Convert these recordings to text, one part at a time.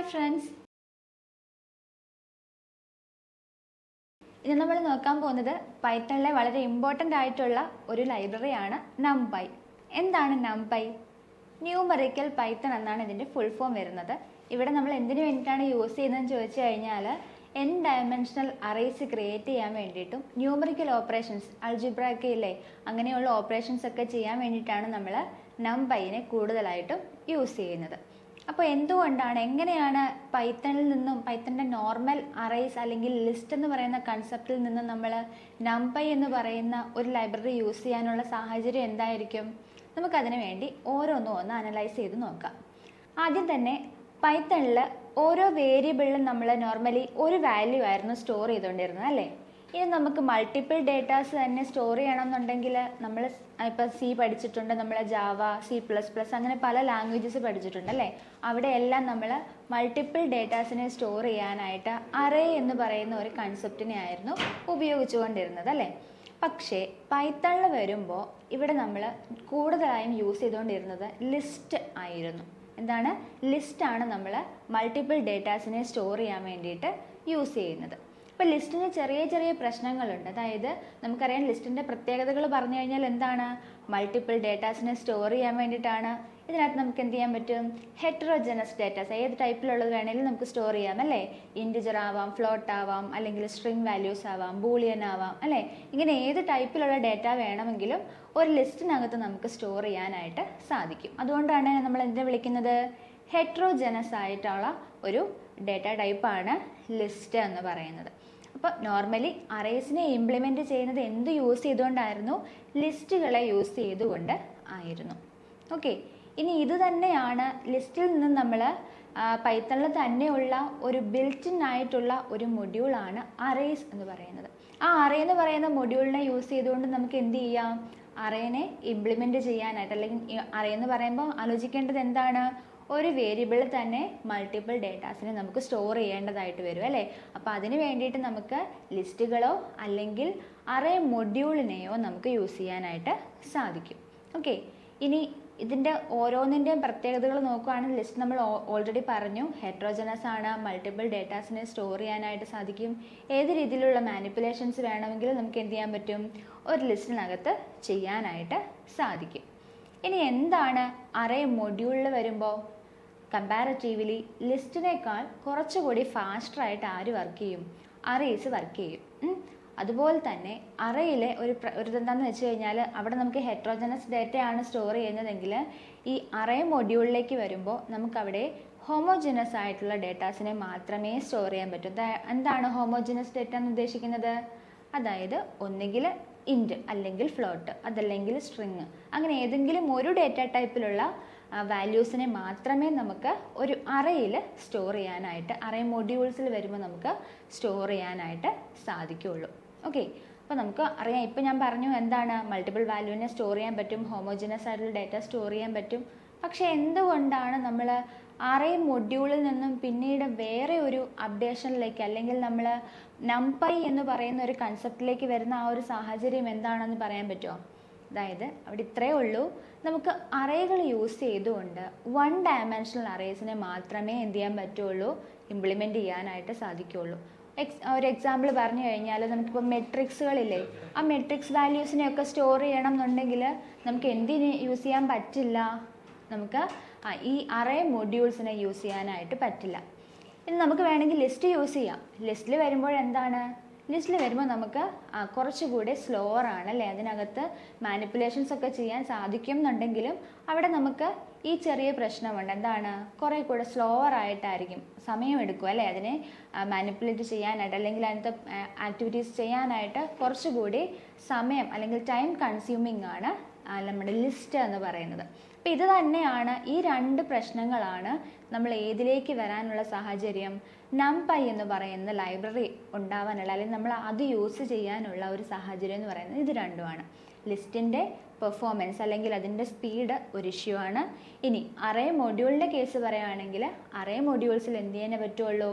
Hi friends ഇന്ന് നമ്മൾ നോക്കാൻ പോകുന്നത് പൈത്തണിലെ വളരെ ഇമ്പോർട്ടന്റ് ആയിട്ടുള്ള ഒരു ലൈബ്രറിയാണ് നംപൈ എന്താണ് നംപൈ ന്യൂമറിക്കൽ പൈത്തൺ എന്നാണ് ഇതിന്റെ ഫുൾ ഫോം വരുന്നത്. ഇവിടെ നമ്മൾ എന്തിനു വേണ്ടിയിട്ടാണ് യൂസ് ചെയ്യുന്നതെന്ന് ചോദിച്ചു കഴിഞ്ഞാൽ എൻ ഡയമെൻഷണൽ അറേസ് ക്രിയേറ്റ് ചെയ്യാൻ വേണ്ടിയിട്ടും ന്യൂമറിക്കൽ ഓപ്പറേഷൻസ് അൾജിബ്രാക്ക് ഇല്ലേ അങ്ങനെയുള്ള ഓപ്പറേഷൻസ് ഒക്കെ ചെയ്യാൻ വേണ്ടിയിട്ടാണ് നമ്മൾ നംപൈനെ കൂടുതലായിട്ടും യൂസ് ചെയ്യുന്നത്. അപ്പോൾ എന്തുകൊണ്ടാണ് എങ്ങനെയാണ് പൈത്തണിൽ നിന്നും പൈത്തണിന്റെ നോർമൽ അറേസ് അല്ലെങ്കിൽ ലിസ്റ്റ് എന്ന് പറയുന്ന കൺസെപ്റ്റിൽ നിന്നും നമ്മൾ നംപൈ എന്ന് പറയുന്ന ഒരു ലൈബ്രറി യൂസ് ചെയ്യാനുള്ള സാഹചര്യം എന്തായിരിക്കും? നമുക്കതിനു വേണ്ടി ഓരോന്നും ഒന്ന് അനലൈസ് ചെയ്ത് നോക്കാം. ആദ്യം തന്നെ പൈത്തണിൽ ഓരോ വേരിയബിളിലും നമ്മൾ നോർമലി ഒരു വാല്യൂ ആയിരുന്നു സ്റ്റോർ ചെയ്തുകൊണ്ടിരുന്നത് അല്ലേ? ഇനി നമുക്ക് മൾട്ടിപ്പിൾ ഡേറ്റാസ് തന്നെ സ്റ്റോർ ചെയ്യണമെന്നുണ്ടെങ്കിൽ നമ്മൾ ഇപ്പോൾ സി പഠിച്ചിട്ടുണ്ട് നമ്മൾ ജാവ സി പ്ലസ് പ്ലസ് അങ്ങനെ പല ലാംഗ്വേജസ് പഠിച്ചിട്ടുണ്ട് അല്ലേ? അവിടെ എല്ലാം നമ്മൾ മൾട്ടിപ്പിൾ ഡേറ്റാസിനെ സ്റ്റോർ ചെയ്യാനായിട്ട് അറേ എന്ന് പറയുന്ന ഒരു കൺസെപ്റ്റിനെ ആയിരുന്നു ഉപയോഗിച്ചുകൊണ്ടിരുന്നത് അല്ലേ? പക്ഷേ പൈത്തണിൽ വരുമ്പോൾ ഇവിടെ നമ്മൾ കൂടുതലായും യൂസ് ചെയ്തുകൊണ്ടിരുന്നത് ലിസ്റ്റ് ആയിരുന്നു. എന്താണ്? ലിസ്റ്റാണ് നമ്മൾ മൾട്ടിപ്പിൾ ഡേറ്റാസിനെ സ്റ്റോർ ചെയ്യാൻ വേണ്ടിയിട്ട് യൂസ് ചെയ്യുന്നത്. ഇപ്പോൾ ലിസ്റ്റിന് ചെറിയ ചെറിയ പ്രശ്നങ്ങളുണ്ട്. അതായത് നമുക്കറിയാം ലിസ്റ്റിന്റെ പ്രത്യേകതകൾ പറഞ്ഞു കഴിഞ്ഞാൽ എന്താണ്? മൾട്ടിപ്പിൾ ഡേറ്റാസിനെ സ്റ്റോർ ചെയ്യാൻ വേണ്ടിയിട്ടാണ്. ഇതിനകത്ത് നമുക്ക് എന്ത് ചെയ്യാൻ പറ്റും? ഹെറ്ററോജനസ് ഡേറ്റാസ് ഏത് ടൈപ്പിലുള്ളത് വേണമെങ്കിലും നമുക്ക് സ്റ്റോർ ചെയ്യാം അല്ലേ? ഇന്റിജർ ആവാം ഫ്ലോട്ട് ആവാം അല്ലെങ്കിൽ സ്ട്രിംഗ് വാല്യൂസ് ആവാം ബൂളിയൻ ആവാം അല്ലേ? ഇങ്ങനെ ഏത് ടൈപ്പിലുള്ള ഡേറ്റ വേണമെങ്കിലും ഒരു ലിസ്റ്റിനകത്ത് നമുക്ക് സ്റ്റോർ ചെയ്യാനായിട്ട് സാധിക്കും. അതുകൊണ്ടാണ് നമ്മൾ എന്തിനെ വിളിക്കുന്നത്? ഹെറ്ററോജനസ് ആയിട്ടുള്ള ഒരു ഡേറ്റ ടൈപ്പാണ് ലിസ്റ്റ് എന്ന് പറയുന്നത്. അപ്പോൾ നോർമലി അറേസിനെ ഇംപ്ലിമെന്റ് ചെയ്യുന്നത് എന്ത് യൂസ് ചെയ്തുകൊണ്ടായിരുന്നു? ലിസ്റ്റുകളെ യൂസ് ചെയ്തുകൊണ്ട് ആയിരുന്നു. ഓക്കെ ഇനി ഇത് തന്നെയാണ് ലിസ്റ്റിൽ നിന്ന് നമ്മൾ പൈത്തണിൽ തന്നെയുള്ള ഒരു ബിൽറ്റിൻ ആയിട്ടുള്ള ഒരു മൊഡ്യൂളാണ് അറേസ് എന്ന് പറയുന്നത്. ആ അറേ എന്ന് പറയുന്ന മൊഡ്യൂളിനെ യൂസ് ചെയ്തുകൊണ്ട് നമുക്ക് എന്ത് ചെയ്യാം? അറേനെ ഇംപ്ലിമെന്റ് ചെയ്യാനായിട്ട് അല്ലെങ്കിൽ അറേ എന്ന് പറയുമ്പോൾ ആലോചിക്കേണ്ടത് എന്താണ്? ഒരു വേരിയബിളിൽ തന്നെ മൾട്ടിപ്പിൾ ഡേറ്റാസിനെ നമുക്ക് സ്റ്റോർ ചെയ്യേണ്ടതായിട്ട് വരും അല്ലേ? അപ്പോൾ അതിന് വേണ്ടിയിട്ട് നമുക്ക് ലിസ്റ്റുകളോ അല്ലെങ്കിൽ അറേ മൊഡ്യൂളിനെയോ നമുക്ക് യൂസ് ചെയ്യാനായിട്ട് സാധിക്കും. ഓക്കെ ഇനി ഇതിന്റെ ഓരോന്നിന്റെയും പ്രത്യേകതകൾ നോക്കുകയാണെങ്കിൽ ലിസ്റ്റ് നമ്മൾ ഓൾറെഡി പറഞ്ഞു. ഹെട്രോജനസ് ആണ്. മൾട്ടിപ്പിൾ ഡേറ്റാസിനെ സ്റ്റോർ ചെയ്യാനായിട്ട് സാധിക്കും. ഏത് രീതിയിലുള്ള മാനിപ്പുലേഷൻസ് വേണമെങ്കിലും നമുക്ക് എന്ത് ചെയ്യാൻ പറ്റും? ഒരു ലിസ്റ്റിനകത്ത് ചെയ്യാനായിട്ട് സാധിക്കും. ഇനി എന്താണ് അറേ മൊഡ്യൂളിൽ വരുമ്പോൾ കമ്പാരറ്റീവ്ലി ലിസ്റ്റിനേക്കാൾ കുറച്ചുകൂടി ഫാസ്റ്ററായിട്ട് ആര് വർക്ക് ചെയ്യും? അറേസ് വർക്ക് ചെയ്യും. അതുപോലെ തന്നെ അറയിലെ ഒരു ഒരു ഇതെന്താണെന്ന് വെച്ച് കഴിഞ്ഞാൽ അവിടെ നമുക്ക് ഹെട്രോജനസ് ഡേറ്റയാണ് സ്റ്റോർ ചെയ്യുന്നതെങ്കിൽ ഈ അറേ മൊഡ്യൂളിലേക്ക് വരുമ്പോൾ നമുക്കവിടെ ഹോമോജിനസ് ആയിട്ടുള്ള ഡേറ്റാസിനെ മാത്രമേ സ്റ്റോർ ചെയ്യാൻ പറ്റൂ. എന്താണ് ഹോമോജിനസ് ഡേറ്റ എന്ന് ഉദ്ദേശിക്കുന്നത്? അതായത് ഒന്നുകിൽ ഇന്റ് അല്ലെങ്കിൽ ഫ്ലോട്ട് അതല്ലെങ്കിൽ സ്ട്രിങ് അങ്ങനെ ഏതെങ്കിലും ഒരു ഡേറ്റ ടൈപ്പിലുള്ള വാല്യൂസിനെ മാത്രമേ നമുക്ക് ഒരു അറയിൽ സ്റ്റോർ ചെയ്യാനായിട്ട് അറേ മൊഡ്യൂൾസിൽ വരുമ്പോൾ നമുക്ക് സ്റ്റോർ ചെയ്യാനായിട്ട് സാധിക്കുകയുള്ളൂ. ഓക്കെ അപ്പോൾ നമുക്ക് അറിയാം ഇപ്പം ഞാൻ പറഞ്ഞു എന്താണ് മൾട്ടിപ്പിൾ വാല്യൂവിനെ സ്റ്റോർ ചെയ്യാൻ പറ്റും ഹോമോജിനസ് ആയിട്ടുള്ള ഡേറ്റ സ്റ്റോർ ചെയ്യാൻ പറ്റും. പക്ഷേ എന്തുകൊണ്ടാണ് നമ്മൾ അറേ മൊഡ്യൂളിൽ നിന്നും പിന്നീട് വേറെ ഒരു അപ്ഡേഷനിലേക്ക് അല്ലെങ്കിൽ നമ്മൾ നംപൈ എന്ന് പറയുന്ന ഒരു കൺസെപ്റ്റിലേക്ക് വരുന്ന ആ ഒരു സാഹചര്യം എന്താണെന്ന് പറയാൻ പറ്റുമോ അതായത് അവിടെ ഇത്രയേ ഉള്ളൂ. നമുക്ക് അറേകൾ യൂസ് ചെയ്തുകൊണ്ട് വൺ ഡയമെൻഷണൽ അറേസിനെ മാത്രമേ എന്ത് ചെയ്യാൻ പറ്റുള്ളൂ? ഇംപ്ലിമെന്റ് ചെയ്യാനായിട്ട് സാധിക്കുകയുള്ളൂ എക്സ് ഒരു എക്സാമ്പിൾ പറഞ്ഞു കഴിഞ്ഞാൽ നമുക്കിപ്പോൾ മെട്രിക്സുകളില്ലേ ആ മെട്രിക്സ് വാല്യൂസിനെയൊക്കെ സ്റ്റോർ ചെയ്യണം എന്നുണ്ടെങ്കിൽ നമുക്ക് എന്തിന് യൂസ് ചെയ്യാൻ പറ്റില്ല? നമുക്ക് ഈ അറേ മൊഡ്യൂൾസിനെ യൂസ് ചെയ്യാനായിട്ട് പറ്റില്ല. ഇനി നമുക്ക് വേണമെങ്കിൽ ലിസ്റ്റ് യൂസ് ചെയ്യാം. ലിസ്റ്റിൽ വരുമ്പോൾ എന്താണ് ലിസ്റ്റിൽ വരുമ്പോൾ നമുക്ക് കുറച്ചുകൂടി സ്ലോവർ ആണ് അല്ലേ അതിനകത്ത് മാനിപ്പുലേഷൻസ് ഒക്കെ ചെയ്യാൻ സാധിക്കും എന്നുണ്ടെങ്കിലും അവിടെ നമുക്ക് ഈ ചെറിയ പ്രശ്നമുണ്ട്. എന്താണ്? കുറേ കൂടെ സ്ലോവർ ആയിട്ടായിരിക്കും സമയമെടുക്കും അല്ലേ? അതിനെ മാനിപ്പുലേറ്റ് ചെയ്യാനായിട്ട് അല്ലെങ്കിൽ അതിനകത്ത് ആക്ടിവിറ്റീസ് ചെയ്യാനായിട്ട് കുറച്ചുകൂടി സമയം അല്ലെങ്കിൽ ടൈം കൺസ്യൂമിംഗ് ആണ് നമ്മുടെ ലിസ്റ്റ് എന്ന് പറയുന്നത്. അപ്പോൾ ഇത് തന്നെയാണ് ഈ രണ്ട് പ്രശ്നങ്ങളാണ് നമ്മൾ ഏതിലേക്ക് വരാനുള്ള സാഹചര്യം നംപൈ എന്ന് പറയുന്ന ലൈബ്രറി ഉണ്ടാവാനുള്ള അല്ലെങ്കിൽ നമ്മൾ അത് യൂസ് ചെയ്യാനുള്ള ഒരു സാഹചര്യം എന്ന് പറയുന്നത് ഇത് രണ്ടുമാണ്. ലിസ്റ്റിന്റെ പെർഫോമൻസ് അല്ലെങ്കിൽ അതിന്റെ സ്പീഡ് ഒരു ഇഷ്യൂ ആണ്. ഇനി അറേ മൊഡ്യൂളിന്റെ കേസ് പറയുകയാണെങ്കിൽ അറേ മൊഡ്യൂൾസിൽ എന്ത് ചെയ്യാനേ പറ്റുള്ളൂ?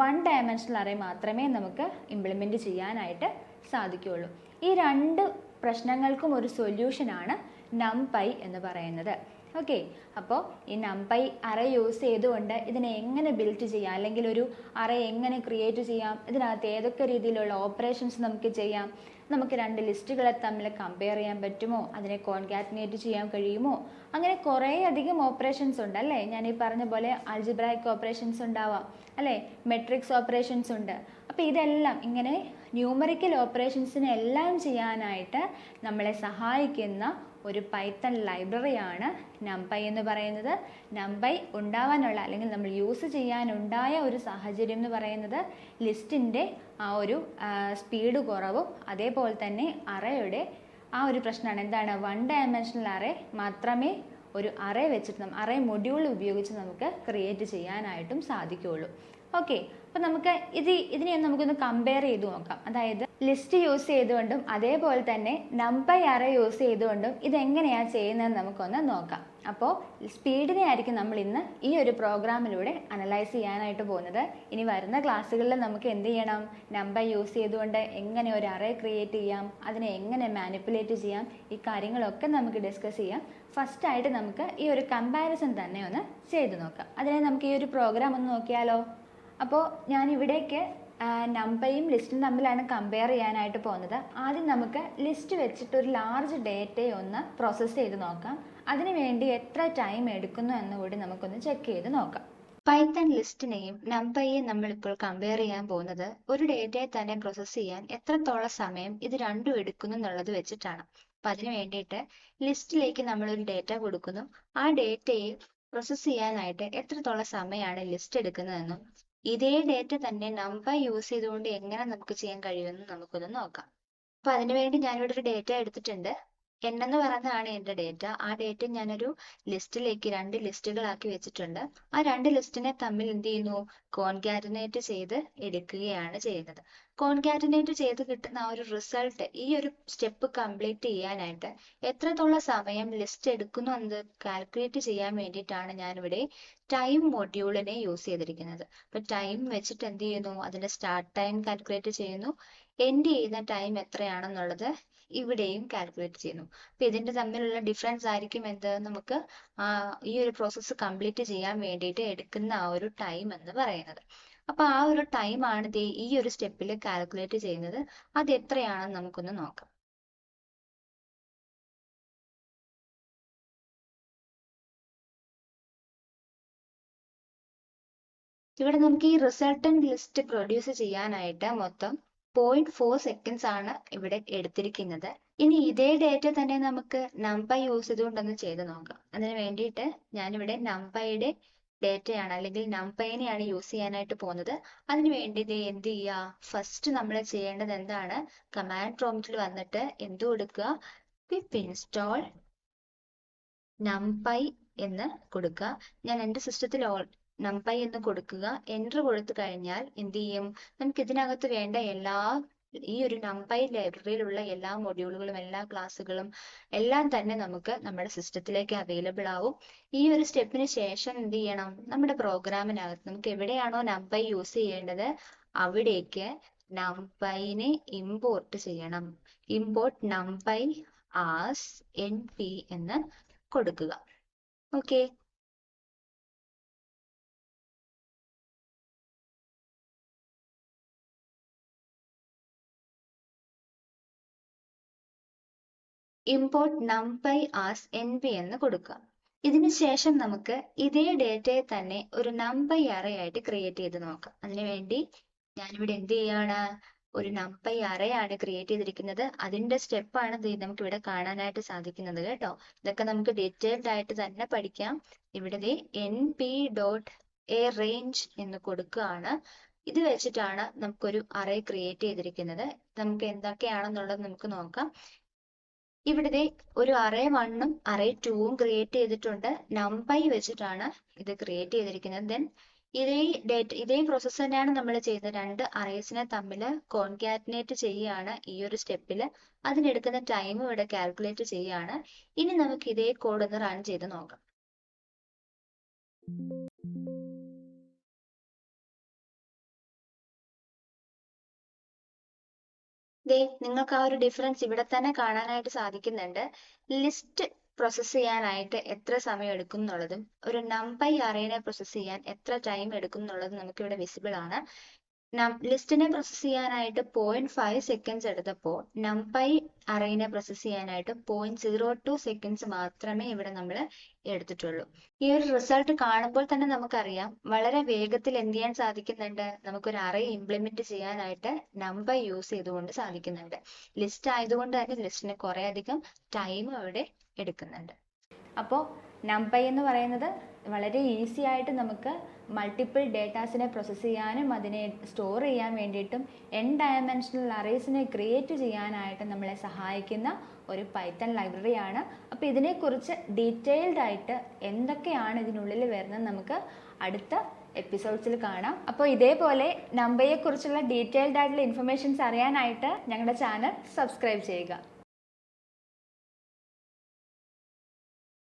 വൺ ഡയമെൻഷണൽ അറേ മാത്രമേ നമുക്ക് ഇംപ്ലിമെന്റ് ചെയ്യാനായിട്ട് സാധിക്കുകയുള്ളൂ. ഈ രണ്ട് പ്രശ്നങ്ങൾക്കും ഒരു സൊല്യൂഷനാണ് നംപൈ എന്ന് പറയുന്നത്. ഓക്കെ അപ്പോൾ ഈ നമ്പൈ അറ യൂസ് ചെയ്തുകൊണ്ട് ഇതിനെ എങ്ങനെ ബിൽഡ് ചെയ്യാം? അല്ലെങ്കിൽ ഒരു അറ എങ്ങനെ ക്രിയേറ്റ് ചെയ്യാം? ഇതിനകത്ത് ഏതൊക്കെ രീതിയിലുള്ള ഓപ്പറേഷൻസ് നമുക്ക് ചെയ്യാം? നമുക്ക് രണ്ട് ലിസ്റ്റുകളെ തമ്മിൽ കമ്പയർ ചെയ്യാൻ പറ്റുമോ? അതിനെ കോൺകാറ്റിനേറ്റ് ചെയ്യാൻ കഴിയുമോ? അങ്ങനെ കുറേ അധികം ഓപ്പറേഷൻസ് ഉണ്ട് അല്ലേ? ഞാൻ ഈ പറഞ്ഞ പോലെ ആൽജിബ്രായിക് ഓപ്പറേഷൻസ് ഉണ്ടാവാം. അല്ലേ? മെട്രിക്സ് ഓപ്പറേഷൻസ് ഉണ്ട്. അപ്പോൾ ഇതെല്ലാം ഇങ്ങനെ ന്യൂമറിക്കൽ ഓപ്പറേഷൻസിനെല്ലാം ചെയ്യാനായിട്ട് നമ്മളെ സഹായിക്കുന്ന ഒരു പൈത്തൺ ലൈബ്രറിയാണ് നമ്പൈ എന്ന് പറയുന്നത്. നമ്പൈ ഉണ്ടാവാനുള്ള അല്ലെങ്കിൽ നമ്മൾ യൂസ് ചെയ്യാനുണ്ടായ ഒരു സാഹചര്യം എന്ന് പറയുന്നത് ലിസ്റ്റിന്റെ ആ ഒരു സ്പീഡ് കുറവും അതേപോലെ തന്നെ അറയുടെ ആ ഒരു പ്രശ്നമാണ്. എന്താണ്? വൺ ഡയമെൻഷണൽ അറേ മാത്രമേ ഒരു അറേ വെച്ചിട്ട് അറേ മൊഡ്യൂൾ ഉപയോഗിച്ച് നമുക്ക് ക്രിയേറ്റ് ചെയ്യാനായിട്ടും സാധിക്കുകയുള്ളൂ. ഓക്കെ അപ്പോൾ നമുക്ക് ഇത് ഇതിനെ നമുക്കൊന്ന് കമ്പയർ ചെയ്ത് നോക്കാം. അതായത് ലിസ്റ്റ് യൂസ് ചെയ്തുകൊണ്ടും അതേപോലെ തന്നെ നമ്പർ അറേ യൂസ് ചെയ്തുകൊണ്ടും ഇതെങ്ങനെയാണ് ചെയ്യുന്നതെന്ന് നമുക്കൊന്ന് നോക്കാം. അപ്പോൾ സ്പീഡിനെ ആയിരിക്കും നമ്മൾ ഇന്ന് ഈ ഒരു പ്രോഗ്രാമിലൂടെ അനലൈസ് ചെയ്യാനായിട്ട് പോകുന്നത്. ഇനി വരുന്ന ക്ലാസ്സുകളിൽ നമുക്ക് എന്ത് ചെയ്യണം? നമ്പർ യൂസ് ചെയ്തുകൊണ്ട് എങ്ങനെ ഒരു അറേ ക്രിയേറ്റ് ചെയ്യാം? അതിനെ എങ്ങനെ മാനിപ്പുലേറ്റ് ചെയ്യാം? ഈ കാര്യങ്ങളൊക്കെ നമുക്ക് ഡിസ്കസ് ചെയ്യാം. ഫസ്റ്റ് ആയിട്ട് നമുക്ക് ഈ ഒരു കമ്പാരിസൺ തന്നെ ഒന്ന് ചെയ്തു നോക്കാം. അതിനെ നമുക്ക് ഈ ഒരു പ്രോഗ്രാം ഒന്ന് നോക്കിയാലോ? അപ്പോൾ ഞാൻ ഇവിടേക്ക് നമ്പയും ലിസ്റ്റും തമ്മിലാണ് കമ്പയർ ചെയ്യാനായിട്ട് പോകുന്നത്. ആദ്യം നമുക്ക് ലിസ്റ്റ് വെച്ചിട്ട് ഒരു ലാർജ് ഡേറ്റയെ ഒന്ന് പ്രോസസ്സ് ചെയ്ത് നോക്കാം. അതിനു വേണ്ടി എത്ര ടൈം എടുക്കുന്നു എന്നുകൂടി നമുക്കൊന്ന് ചെക്ക് ചെയ്ത് നോക്കാം. പൈത്തൺ ലിസ്റ്റിനെയും നമ്പയെയും നമ്മളിപ്പോൾ കമ്പയർ ചെയ്യാൻ പോകുന്നത് ഒരു ഡേറ്റയെ തന്നെ പ്രോസസ്സ് ചെയ്യാൻ എത്രത്തോളം സമയം ഇത് രണ്ടും എടുക്കുന്നു എന്നുള്ളത് വെച്ചിട്ടാണ്. അപ്പം അതിന് വേണ്ടിയിട്ട് ലിസ്റ്റിലേക്ക് നമ്മൾ ഒരു ഡേറ്റ കൊടുക്കുന്നു. ആ ഡേറ്റയെ പ്രോസസ്സ് ചെയ്യാനായിട്ട് എത്രത്തോളം സമയമാണ് ലിസ്റ്റ് എടുക്കുന്നതെന്നും ഇതേ ഡേറ്റ തന്നെ നമ്പർ യൂസ് ചെയ്തുകൊണ്ട് എങ്ങനെ നമുക്ക് ചെയ്യാൻ കഴിയുമെന്ന് നമുക്കൊന്ന് നോക്കാം. അപ്പൊ അതിനുവേണ്ടി ഞാനിവിടെ ഒരു ഡേറ്റ എടുത്തിട്ടുണ്ട്. n എന്ന് പറയുന്നതാണ് എന്റെ ഡേറ്റ ആ ഡേറ്റ ഞാനൊരു ലിസ്റ്റിലേക്ക് രണ്ട് ലിസ്റ്റുകളാക്കി വെച്ചിട്ടുണ്ട്. ആ രണ്ട് ലിസ്റ്റിനെ തമ്മിൽ എന്ത് ചെയ്യുന്നു? കോൺകാറ്റിനേറ്റ് ചെയ്ത് എടുക്കുകയാണ് ചെയ്യുന്നത്. കോൺകാറ്റിനേറ്റ് ചെയ്ത് കിട്ടുന്ന ആ ഒരു റിസൾട്ട് ഈ ഒരു സ്റ്റെപ്പ് കംപ്ലീറ്റ് ചെയ്യാനായിട്ട് എത്രത്തോളം സമയം ലിസ്റ്റ് എടുക്കുന്നു എന്നത് കാൽക്കുലേറ്റ് ചെയ്യാൻ വേണ്ടിയിട്ടാണ് ഞാനിവിടെ ടൈം മൊഡ്യൂളിനെ യൂസ് ചെയ്തിരിക്കുന്നത്. അപ്പൊ ടൈം വെച്ചിട്ട് എന്ത് ചെയ്യുന്നു? അതിന്റെ സ്റ്റാർട്ട് ടൈം കാൽക്കുലേറ്റ് ചെയ്യുന്നു. എൻഡ് ചെയ്യുന്ന ടൈം എത്രയാണെന്നുള്ളത് ഇവിടെയും കാൽക്കുലേറ്റ് ചെയ്യുന്നു. അപ്പൊ ഇതിന്റെ തമ്മിലുള്ള ഡിഫറൻസ് ആയിരിക്കും എന്ത്? നമുക്ക് ഈ ഒരു പ്രോസസ്സ് കംപ്ലീറ്റ് ചെയ്യാൻ വേണ്ടിയിട്ട് എടുക്കുന്ന ആ ഒരു ടൈം എന്ന് പറയുന്നത്. അപ്പൊ ആ ഒരു ടൈം ആണ് ദേ ഈ ഒരു സ്റ്റെപ്പിൽ കാൽക്കുലേറ്റ് ചെയ്യുന്നത്. അത് എത്രയാണെന്ന് നമുക്കൊന്ന് നോക്കാം. ഇവിടെ നമുക്ക് ഈ റിസൾട്ടന്റ് ലിസ്റ്റ് പ്രൊഡ്യൂസ് ചെയ്യാനായിട്ട് മൊത്തം പോയിന്റ് ഫോർ സെക്കൻഡ്സ് ആണ് ഇവിടെ എടുത്തിരിക്കുന്നത്. ഇനി ഇതേ ഡേറ്റ തന്നെ നമുക്ക് നമ്പ യൂസ് ചെയ്തുകൊണ്ടൊന്ന് ചെയ്ത് നോക്കാം. അതിന് വേണ്ടിയിട്ട് ഞാനിവിടെ നമ്പയുടെ ഡേറ്റയാണ് അല്ലെങ്കിൽ നംപൈനെയാണ് യൂസ് ചെയ്യാനായിട്ട് പോകുന്നത്. അതിന് വേണ്ടി ഇത് എന്ത് ചെയ്യുക? ഫസ്റ്റ് നമ്മൾ ചെയ്യേണ്ടത് എന്താണ്? കമാൻഡ് പ്രോംപ്റ്റിൽ വന്നിട്ട് എന്ത് കൊടുക്കുക? പിപ്പ് ഇൻസ്റ്റാൾ നംപൈ എന്ന് കൊടുക്കുക. ഞാൻ എന്റെ സിസ്റ്റത്തിൽ നംപൈ എന്ന് കൊടുക്കുക. എന്റർ കൊടുത്തു കഴിഞ്ഞാൽ എന്ത് ചെയ്യും? നമുക്ക് ഇതിനകത്ത് വേണ്ട എല്ലാ ഈ ഒരു numpy ലൈബ്രറിയിലുള്ള എല്ലാ മൊഡ്യൂളുകളും എല്ലാ ക്ലാസ്സുകളും എല്ലാം തന്നെ നമുക്ക് നമ്മുടെ സിസ്റ്റത്തിലേക്ക് അവൈലബിൾ ആവും. ഈ ഒരു സ്റ്റെപ്പിന് ശേഷം എന്ത് ചെയ്യണം? നമ്മുടെ പ്രോഗ്രാമിനകത്ത് നമുക്ക് എവിടെയാണോ numpy യൂസ് ചെയ്യേണ്ടത് അവിടേക്ക് numpyനെ ഇമ്പോർട്ട് ചെയ്യണം. ഇമ്പോർട്ട് numpy as np എന്ന് കൊടുക്കുക. Okay import numpy as N np എന്ന് കൊടുക്കുക. ഇതിനുശേഷം നമുക്ക് ഇതേ ഡേറ്റയെ തന്നെ ഒരു numpy array ആയിട്ട് ക്രിയേറ്റ് ചെയ്ത് നോക്കാം. അതിനുവേണ്ടി ഞാനിവിടെ എന്ത് ചെയ്യാണ്? ഒരു numpy array ആണ് ക്രിയേറ്റ് ചെയ്തിരിക്കുന്നത്. അതിന്റെ സ്റ്റെപ്പാണ് നമുക്ക് ഇവിടെ കാണാനായിട്ട് സാധിക്കുന്നത് കേട്ടോ. ഇതൊക്കെ നമുക്ക് ഡീറ്റെയിൽഡ് ആയിട്ട് തന്നെ പഠിക്കാം. ഇവിടെ N P dot a range എന്ന് കൊടുക്കുകയാണ്. ഇത് വെച്ചിട്ടാണ് നമുക്കൊരു അറേ ക്രിയേറ്റ് ചെയ്തിരിക്കുന്നത്. നമുക്ക് എന്തൊക്കെയാണെന്നുള്ളത് നമുക്ക് നോക്കാം. ഇവിടെ ദേ ഒരു അറേ വണ്ണും അറേ ടൂവും ക്രിയേറ്റ് ചെയ്തിട്ടുണ്ട്. numpy വെച്ചിട്ടാണ് ഇത് ക്രിയേറ്റ് ചെയ്തിരിക്കുന്നത്. ദെൻ ഇതേ ഡേറ്റ ഇതേ പ്രോസസ്സ് തന്നെയാണ് നമ്മൾ ചെയ്ത രണ്ട് അറേസിനെ തമ്മിൽ കോൺകാറ്റിനേറ്റ് ചെയ്യുകയാണ് ഈ ഒരു സ്റ്റെപ്പിൽ അതിനെടുക്കുന്ന ടൈം ഇവിടെ കാൽക്കുലേറ്റ് ചെയ്യുകയാണ്. ഇനി നമുക്ക് ഇതേ കോഡ് ഒന്ന് റൺ ചെയ്ത് നോക്കാം. ദേ നിങ്ങൾക്ക് ആ ഒരു ഡിഫറൻസ് ഇവിടെ തന്നെ കാണാനായിട്ട് സാധിക്കുന്നുണ്ട്. ലിസ്റ്റ് പ്രോസസ്സ് ചെയ്യാനായിട്ട് എത്ര സമയം എടുക്കും എന്നുള്ളതും ഒരു നമ്പൈ അറേനെ പ്രോസസ്സ് ചെയ്യാൻ എത്ര ടൈം എടുക്കും എന്നുള്ളതും നമുക്കിവിടെ വിസിബിൾ ആണ്. ലിസ്റ്റിനെ പ്രോസസ്സ് ചെയ്യാനായിട്ട് പോയിന്റ് ഫൈവ് സെക്കൻഡ്സ് എടുത്തപ്പോൾ നംപൈ അറേനെ പ്രോസസ്സ് ചെയ്യാനായിട്ട് പോയിന്റ് സീറോ ടു സെക്കൻഡ്സ് മാത്രമേ ഇവിടെ നമ്മൾ എടുത്തിട്ടുള്ളൂ. ഈ ഒരു റിസൾട്ട് കാണുമ്പോൾ തന്നെ നമുക്കറിയാം വളരെ വേഗത്തിൽ എന്ത് ചെയ്യാൻ സാധിക്കുന്നുണ്ട്? നമുക്കൊരു അറേ ഇംപ്ലിമെന്റ് ചെയ്യാനായിട്ട് നമ്പർ യൂസ് ചെയ്തുകൊണ്ട് സാധിക്കുന്നുണ്ട്. ലിസ്റ്റ് ആയതുകൊണ്ട് തന്നെ ലിസ്റ്റിന് കുറേ അധികം ടൈം അവിടെ എടുക്കുന്നുണ്ട്. അപ്പോൾ നമ്പൈ എന്ന് പറയുന്നത് വളരെ ഈസി ആയിട്ട് നമുക്ക് മൾട്ടിപ്പിൾ ഡേറ്റാസിനെ പ്രോസസ്സ് ചെയ്യാനും അതിനെ സ്റ്റോർ ചെയ്യാൻ വേണ്ടിയിട്ടും എൻ ഡയമെൻഷണൽ അറേസിനെ ക്രിയേറ്റ് ചെയ്യാനായിട്ട് നമ്മളെ സഹായിക്കുന്ന ഒരു പൈത്തൺ ലൈബ്രറിയാണ് അപ്പോൾ ഇതിനെക്കുറിച്ച് ഡീറ്റെയിൽഡ് ആയിട്ട് എന്തൊക്കെയാണ് ഇതിനുള്ളിൽ വരുന്നത് നമുക്ക് അടുത്ത എപ്പിസോഡ്സിൽ കാണാം. അപ്പോൾ ഇതേപോലെ നമ്പയെക്കുറിച്ചുള്ള ഡീറ്റെയിൽഡ് ആയിട്ടുള്ള ഇൻഫർമേഷൻസ് അറിയാനായിട്ട് ഞങ്ങളുടെ ചാനൽ സബ്സ്ക്രൈബ് ചെയ്യുക.